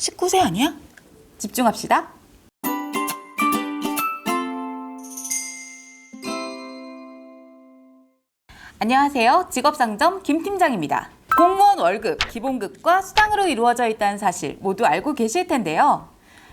19세 아니야? 집중합시다. 안녕하세요. 직업상점 김팀장입니다. 공무원 월급, 기본급과 수당으로 이루어져 있다는 사실 모두 알고 계실 텐데요.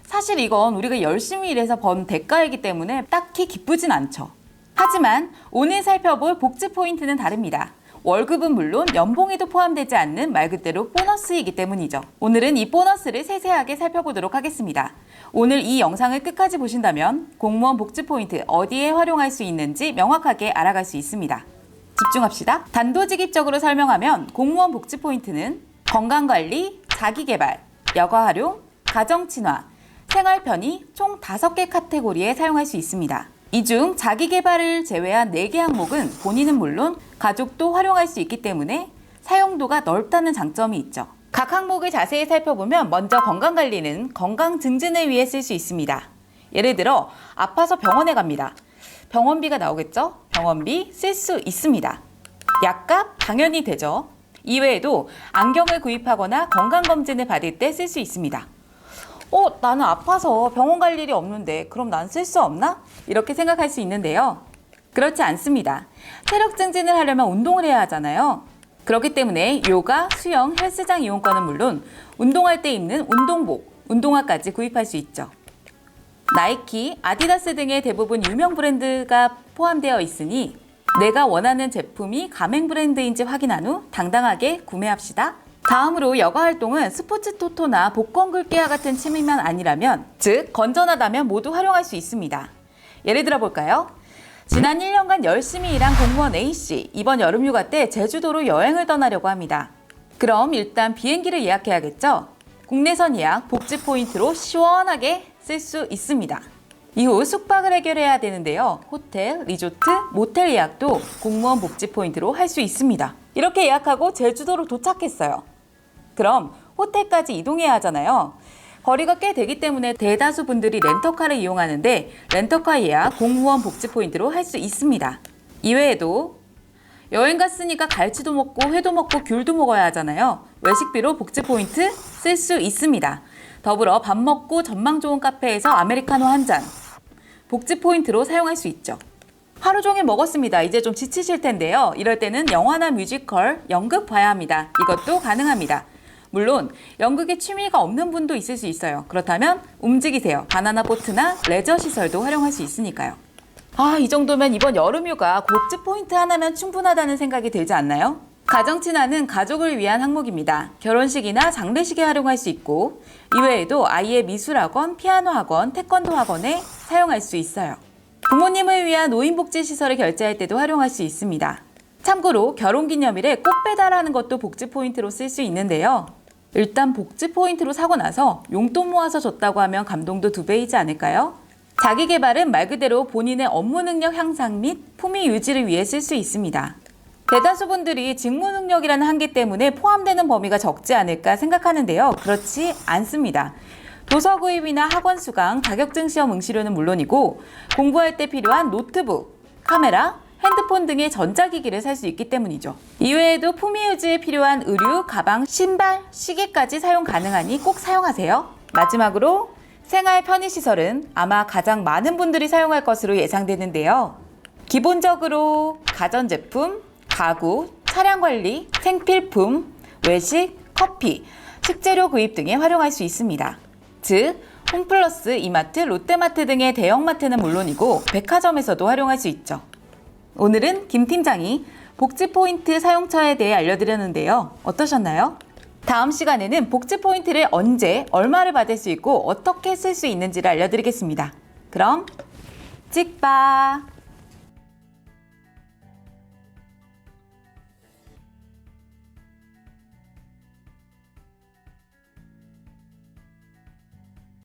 사실 이건 우리가 열심히 일해서 번 대가이기 때문에 딱히 기쁘진 않죠. 하지만 오늘 살펴볼 복지 포인트는 다릅니다. 월급은 물론 연봉에도 포함되지 않는 말 그대로 보너스이기 때문이죠. 오늘은 이 보너스를 세세하게 살펴보도록 하겠습니다. 오늘 이 영상을 끝까지 보신다면 공무원 복지 포인트 어디에 활용할 수 있는지 명확하게 알아갈 수 있습니다. 집중합시다. 단도직입적으로 설명하면 공무원 복지 포인트는 건강관리, 자기개발, 여가 활용, 가정 친화, 생활 편의 총 5개 카테고리에 사용할 수 있습니다. 이 중 자기 개발을 제외한 4개 항목은 본인은 물론 가족도 활용할 수 있기 때문에 사용도가 넓다는 장점이 있죠. 각 항목을 자세히 살펴보면 먼저 건강관리는 건강 증진을 위해 쓸 수 있습니다. 예를 들어 아파서 병원에 갑니다. 병원비가 나오겠죠? 병원비 쓸 수 있습니다. 약값 당연히 되죠. 이외에도 안경을 구입하거나 건강검진을 받을 때 쓸 수 있습니다. 어, 나는 아파서 병원 갈 일이 없는데 그럼 난 쓸 수 없나? 이렇게 생각할 수 있는데요. 그렇지 않습니다. 체력 증진을 하려면 운동을 해야 하잖아요. 그렇기 때문에 요가, 수영, 헬스장 이용권은 물론 운동할 때 입는 운동복, 운동화까지 구입할 수 있죠. 나이키, 아디다스 등의 대부분 유명 브랜드가 포함되어 있으니 내가 원하는 제품이 가맹 브랜드인지 확인한 후 당당하게 구매합시다. 다음으로 여가 활동은 스포츠 토토나 복권 긁기와 같은 취미만 아니라면, 즉 건전하다면 모두 활용할 수 있습니다. 예를 들어 볼까요? 지난 1년간 열심히 일한 공무원 A씨, 이번 여름휴가 때 제주도로 여행을 떠나려고 합니다. 그럼 일단 비행기를 예약해야겠죠? 국내선 예약, 복지 포인트로 시원하게 쓸 수 있습니다. 이후 숙박을 해결해야 되는데요. 호텔, 리조트, 모텔 예약도 공무원 복지 포인트로 할 수 있습니다. 이렇게 예약하고 제주도로 도착했어요. 그럼 호텔까지 이동해야 하잖아요. 거리가 꽤 되기 때문에 대다수 분들이 렌터카를 이용하는데 렌터카 예약 공무원 복지 포인트로 할 수 있습니다. 이외에도 여행 갔으니까 갈치도 먹고 회도 먹고 귤도 먹어야 하잖아요. 외식비로 복지 포인트 쓸 수 있습니다. 더불어 밥 먹고 전망 좋은 카페에서 아메리카노 한 잔. 복지 포인트로 사용할 수 있죠. 하루 종일 먹었습니다. 이제 좀 지치실 텐데요. 이럴 때는 영화나 뮤지컬, 연극 봐야 합니다. 이것도 가능합니다. 물론 연극에 취미가 없는 분도 있을 수 있어요. 그렇다면 움직이세요. 바나나 보트나 레저 시설도 활용할 수 있으니까요. 아, 이 정도면 이번 여름 휴가 복지 포인트 하나면 충분하다는 생각이 들지 않나요? 가정 친화는 가족을 위한 항목입니다. 결혼식이나 장례식에 활용할 수 있고 이외에도 아이의 미술학원, 피아노 학원, 태권도 학원에 사용할 수 있어요. 부모님을 위한 노인복지 시설을 결제할 때도 활용할 수 있습니다. 참고로 결혼기념일에 꽃 배달하는 것도 복지 포인트로 쓸 수 있는데요. 일단 복지 포인트로 사고 나서 용돈 모아서 줬다고 하면 감동도 두 배이지 않을까요? 자기 개발은 말 그대로 본인의 업무 능력 향상 및 품위 유지를 위해 쓸 수 있습니다. 대다수 분들이 직무 능력이라는 한계 때문에 포함되는 범위가 적지 않을까 생각하는데요. 그렇지 않습니다. 도서 구입이나 학원 수강, 자격증 시험 응시료는 물론이고 공부할 때 필요한 노트북, 카메라, 핸드폰 등의 전자기기를 살 수 있기 때문이죠. 이외에도 품위 유지에 필요한 의류, 가방, 신발, 시계까지 사용 가능하니 꼭 사용하세요. 마지막으로 생활 편의시설은 아마 가장 많은 분들이 사용할 것으로 예상되는데요. 기본적으로 가전제품, 가구, 차량 관리, 생필품, 외식, 커피, 식재료 구입 등에 활용할 수 있습니다. 즉, 홈플러스, 이마트, 롯데마트 등의 대형마트는 물론이고 백화점에서도 활용할 수 있죠. 오늘은 김 팀장이 복지 포인트 사용처에 대해 알려드렸는데요. 어떠셨나요? 다음 시간에는 복지 포인트를 언제, 얼마를 받을 수 있고 어떻게 쓸 수 있는지를 알려드리겠습니다. 그럼 찍바!